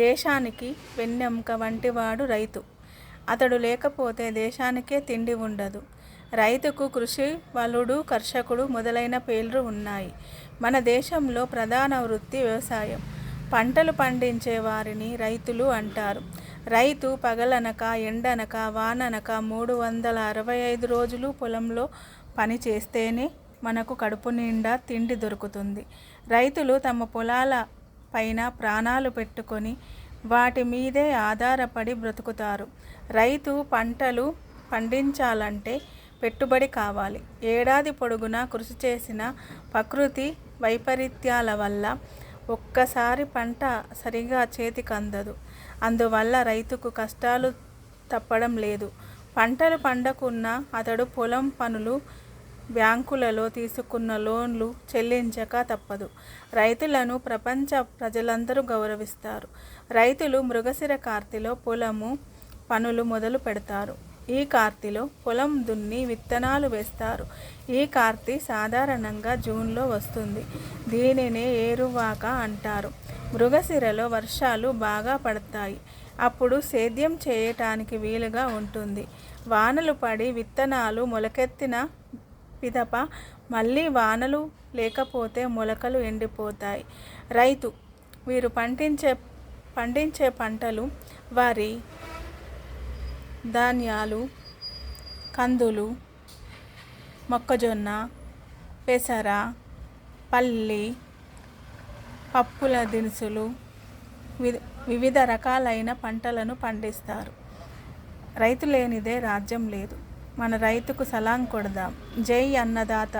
దేశానికి వెన్నెముక వంటివాడు రైతు. అతడు లేకపోతే దేశానికే తిండి ఉండదు. రైతుకు కృషి వలుడు, కర్షకుడు మొదలైన పేర్లు ఉన్నాయి. మన దేశంలో ప్రధాన వృత్తి వ్యవసాయం. పంటలు పండించే వారిని రైతులు అంటారు. రైతు పగలనక, ఎండనక, వాననక మూడు వందల అరవై ఐదు రోజులు పొలంలో పని చేస్తేనే మనకు కడుపునిండా తిండి దొరుకుతుంది. రైతులు తమ పొలాల పైన ప్రాణాలు పెట్టుకొని వాటి మీదే ఆధారపడి బ్రతుకుతారు. రైతు పంటలు పండించాలంటే పెట్టుబడి కావాలి. ఏడాది పొడుగునా కృషి చేసిన ప్రకృతి వైపరీత్యాల వల్ల ఒక్కసారి పంట సరిగా చేతికి అందదు అందువల్ల రైతుకు కష్టాలు తప్పడం లేదు. పంటలు పండకున్నా అతడు పొలం పనులు, బ్యాంకులలో తీసుకున్న లోన్లు చెల్లించక తప్పదు. రైతులను ప్రపంచ ప్రజలందరూ గౌరవిస్తారు. రైతులు మృగశిర కార్తెలో పొలము పనులు మొదలు పెడతారు. ఈ కార్తీలో పొలం దున్ని విత్తనాలు వేస్తారు. ఈ కార్తీ సాధారణంగా జూన్లో వస్తుంది. దీనినే ఏరువాక అంటారు. మృగశిరలో వర్షాలు బాగా పడతాయి. అప్పుడు సేద్యం చేయటానికి వీలుగా ఉంటుంది. వానలు పడి విత్తనాలు మొలకెత్తిన పిదప మళ్ళీ వానలు లేకపోతే మొలకలు ఎండిపోతాయి. రైతు: వీరు పండించే పండించే పంటలు వరి, ధాన్యాలు, కందులు, మొక్కజొన్న, పెసర, పల్లి, పప్పుల దినుసులు, వివిధ రకాలైన పంటలను పండిస్తారు. రైతు లేనిదే రాజ్యం లేదు. మన రైతుకు సలాం కొడదాం. జై అన్నదాత